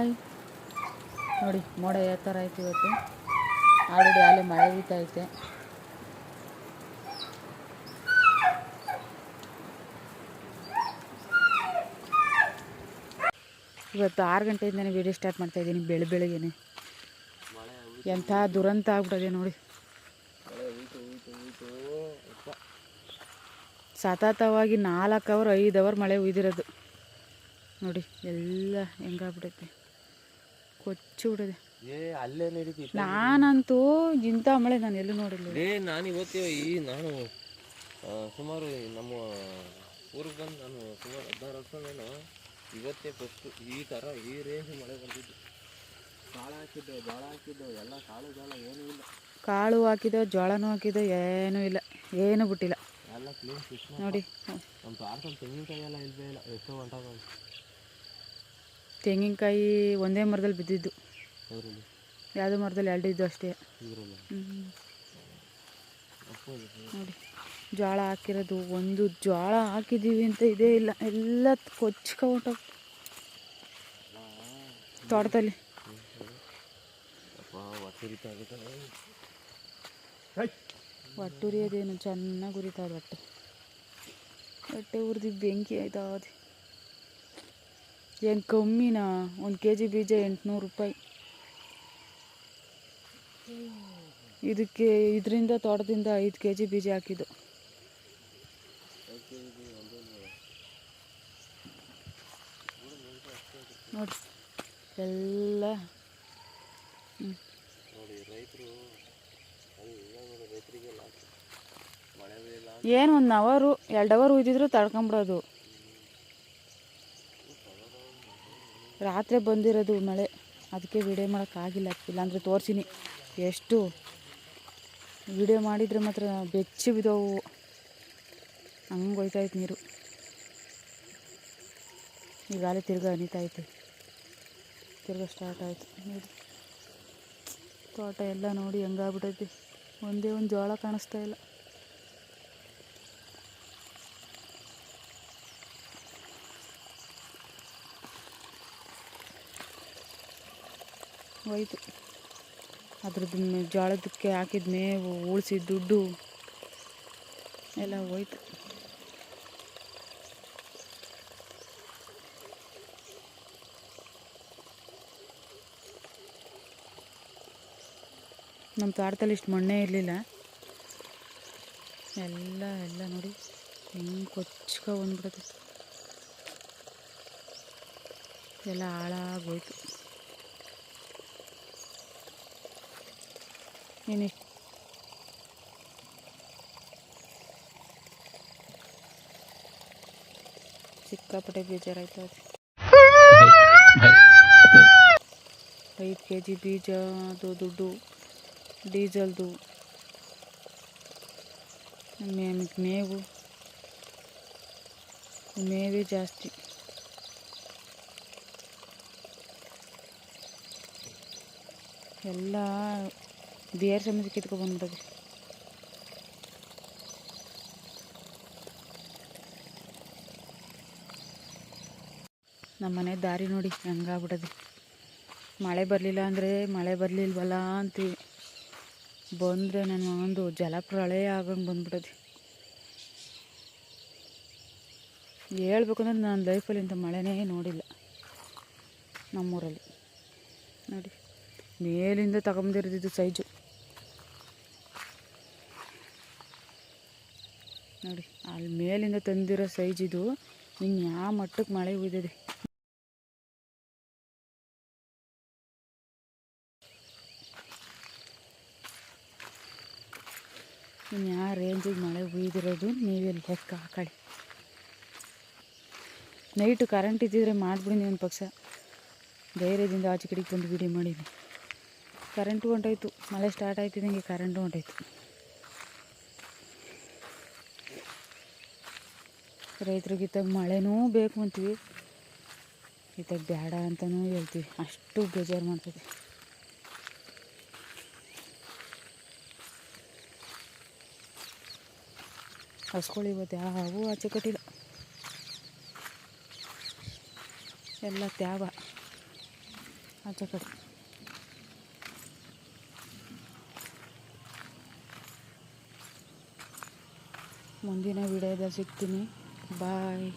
Hi ನೋಡಿ, ಮೋಡ ಯಾವ ಥರ ಐತೆ ಇವತ್ತು? ಆಲ್ರೆಡಿ ಅಲ್ಲಿ ಮಳೆ ಬೀತೈತೆ ಇವತ್ತು ಆರು ಗಂಟೆಯಿಂದನೇ ವೀಡಿಯೋ ಸ್ಟಾರ್ಟ್ ಮಾಡ್ತಾ ಇದ್ದೀನಿ, ಬೆಳೆ ಬೆಳಗ್ಗೆನೆ. ಎಂಥ ದುರಂತ ಆಗ್ಬಿಟ್ಟಿದೆ ನೋಡಿ. ಸತತವಾಗಿ ನಾಲ್ಕು ಅವರ್ ಐದು ಅವರ್ ಮಳೆ ಉಯ್ದಿರೋದು. ನೋಡಿ, ಎಲ್ಲ ಹೆಂಗಾಗ್ಬಿಟ್ಟೈತೆ. ಕೊಚ್ಚಿ ಬಿಡಿದೆ ಏ ಅಲ್ಲೇ ನಡೀತಿ ನಾನಂತೂ ಇಂಥ ಮಳೆ ನಾನು ಎಲ್ಲೂ ನೋಡಿಲ್ಲ ಏ ನಾನು ಇವತ್ತೇ ಈ ನಾನು ಸುಮಾರು ನಮ್ಮ ಊರಿಗೆ ಬಂದು ನಾನು ಸುಮಾರು ಹದಿನಾರು ನಾನು ಇವತ್ತೇ ಫಸ್ಟ್ ಈ ಥರ ಈ ರೇಂಜ್ ಮಳೆ ಬಂದಿದ್ದು. ಕಾಳು ಹಾಕಿದ್ದು ಜೋಳ ಹಾಕಿದ್ದು ಎಲ್ಲ ಕಾಳು ಜೋಳ ಏನೂ ಇಲ್ಲ. ಕಾಳು ಹಾಕಿದೋ ಜೋಳನೂ ಹಾಕಿದೋ ಏನೂ ಇಲ್ಲ. ಏನೂ ಬಿಟ್ಟಿಲ್ಲ. ಎಲ್ಲ ಕ್ಲೀನ್ ನೋಡಿ. ನಮ್ಮ ಪಾರ್ಸಲ್ ತೆಂಗಿನಕಾಯಿ ಎಲ್ಲ ಇಲ್ಲವೇ ಇಲ್ಲ. ಎಷ್ಟೋ ಹೊಂಟಾಗ ತೆಂಗಿನಕಾಯಿ ಒಂದೇ ಮರದಲ್ಲಿ ಬಿದ್ದಿದ್ದು. ಯಾವುದೋ ಮರದಲ್ಲಿ ಎರಡು ಇದ್ದು ಅಷ್ಟೇ. ನೋಡಿ ಜೋಳ ಹಾಕಿರೋದು ಒಂದು ಜೋಳ ಹಾಕಿದ್ದೀವಿ ಅಂತ ಇದೇ ಇಲ್ಲ. ಎಲ್ಲ ಕೊಚ್ಕೊಂಡ ತೋಟದಲ್ಲಿ. ಒಟ್ಟು ಹೊಟ್ಟೆ ಉರಿಯೋದೇನು? ಚೆನ್ನಾಗಿ ಉರಿತಾವೆ ಹೊಟ್ಟೆ ಹೊಟ್ಟೆ ಉರಿದು ಬೆಂಕಿ ಆಯ್ತಾದೆ ಏನು ಕಮ್ಮಿನಾ? ಒಂದು ಕೆ ಜಿ ಬೀಜ ಎಂಟುನೂರು ರೂಪಾಯಿ. ಇದಕ್ಕೆ ಇದರಿಂದ ತೋಟದಿಂದ ಐದು ಕೆ ಜಿ ಬೀಜ ಹಾಕಿದ್ದು. ನೋಡಿ, ಎಲ್ಲ. ಏನು ಒಂದು ಅವರು ಎರಡು ಅವರ್ ಉಯ್ದಿದ್ರು ತಡ್ಕೊಂಬಿಡೋದು ರಾತ್ರಿ ಬಂದಿರೋದು ಮಳೆ. ಅದಕ್ಕೆ ವಿಡಿಯೋ ಮಾಡೋಕ್ಕಾಗಿಲ್ಲ ಇಲ್ಲಾಂದರೆ ತೋರಿಸಿನಿ. ಎಷ್ಟು? ವಿಡಿಯೋ ಮಾಡಿದರೆ ಮಾತ್ರ ಬೆಚ್ಚಿ ಬಿದ್ದವು. ಹಂಗೆ ಹೋಯ್ತಾಯ್ತು ನೀರು. ಈಗಾಗಲೇ ತಿರ್ಗಾ ಹನಿತೈತೆ ತಿರ್ಗಾ ಸ್ಟಾರ್ಟ್ ಆಯಿತು. ನೀರು ತೋಟ ಎಲ್ಲ ನೋಡಿ ಹೆಂಗಾಗ್ಬಿಟೈತಿ. ಒಂದೇ ಒಂದು ಜೋಳ ಕಾಣಿಸ್ತಾ ಇಲ್ಲ. ಹೋಯ್ತು. ಅದ್ರದ್ದು ಜೋಳದಕ್ಕೆ ಹಾಕಿದ ಮೇವು ಉಳಿಸಿದ ದುಡ್ಡು ಎಲ್ಲ ಹೋಯ್ತು. ನಮ್ಮ ತೋಟದಲ್ಲಿ ಇಷ್ಟು ಮಣ್ಣೇ ಇರಲಿಲ್ಲ. ಎಲ್ಲ ಎಲ್ಲ ನೋಡಿ ಹೆಂಗೆ ಕೊಚ್ಕ ಬಂದ್ಬಿಡುತ್ತೆ. ಎಲ್ಲ ಹಾಳಾಗೋಯ್ತು ನೀನು ಸಿಕ್ಕಾಪಟ್ಟೆ ಬೇಜಾರಾಯ್ತು ಅದು. ಐದು ಕೆ ಜಿ ಬೀಜ, ಅದು ದುಡ್ಡು, ಡೀಸೆಲ್ದು ಮೇವು, ಮೇವೇ ಜಾಸ್ತಿ. ಎಲ್ಲ ಬೇರೆ ಸಮಸ್ಯೆ ಕಿತ್ಕೊಬಂದ್ಬಿಡೋದು ನಮ್ಮ ಮನೆ ದಾರಿ ನೋಡಿ, ಹಂಗಾಗ್ಬಿಡೋದು. ಮಳೆ ಬರಲಿಲ್ಲ ಅಂದರೆ ಮಳೆ ಬರಲಿಲ್ವಲ್ಲ ಅಂತೀವಿ. ಬಂದರೆ ನನ್ನ ಒಂದು ಜಲಪ್ರಳಯ ಆಗಂಗೆ ಬಂದ್ಬಿಡೋದು. ಹೇಳ್ಬೇಕಂದ್ರೆ ನಾನು ಲೈಫಲ್ಲಿ ಇಂಥ ಮಳೆನೇ ನೋಡಿಲ್ಲ. ನಮ್ಮೂರಲ್ಲಿ. ನೋಡಿ, ಮೇಲಿಂದ ತಗೊಂಬಂದಿರೋದಿದ್ದು ಸೈಜು. ನೋಡಿ, ಅಲ್ಲಿ ಮೇಲಿಂದ ತಂದಿರೋ ಸೈಜ್ ಇದು. ಇನ್ನು ಯಾವ ಮಟ್ಟಕ್ಕೆ ಮಳೆ ಉಯ್ದಿದೆ. ಇನ್ನು ಯಾವ ರೇಂಜಿಗೆ ಮಳೆ ಉಯ್ದಿರೋದು, ನೀವೆಲ್ಲಿ ಲೆಕ್ಕ ಹಾಕೊಳ್ಳಿ ನೈಟು ಕರೆಂಟ್ ಇದ್ದಿದ್ರೆ ಮಾಡಿಬಿಡಿ ಒಂದು ಪಕ್ಷ. ಧೈರ್ಯದಿಂದ ಆಚೆ ಕಡೆಗೆ ಬಂದು ಬಿಡಿ ಮಾಡಿದ್ದೀನಿ ಕರೆಂಟು ಹೊಂಟೋಯ್ತು ಮಳೆ ಸ್ಟಾರ್ಟ್ ಆಯ್ತಿದ್ದಂಗೆ ಕರೆಂಟು ಹೊಂಟೋಯ್ತು ರೈತರಿಗೆ ಇತ್ತಾಗ ಮಳೆನೂ ಬೇಕು ಅಂತೀವಿ. ಇತ್ತಾಗ ಬೇಡ ಅಂತಲೂ ಹೇಳ್ತೀವಿ. ಅಷ್ಟು ಬೇಜಾರು ಮಾಡ್ತದೆ. ಹಸ್ಗಳು ಇವತ್ತು ಯಾವೂ ಆಚೆ ಕಟ್ಟಿಲ್ಲ. ಎಲ್ಲ ತ್ಯಾವ ಆಚೆ ಕಟ್ಟಿ ಮುಂದಿನ ವಿಡಿಯೋದಲ್ಲಿ ಸಿಗ್ತೀನಿ. Bye.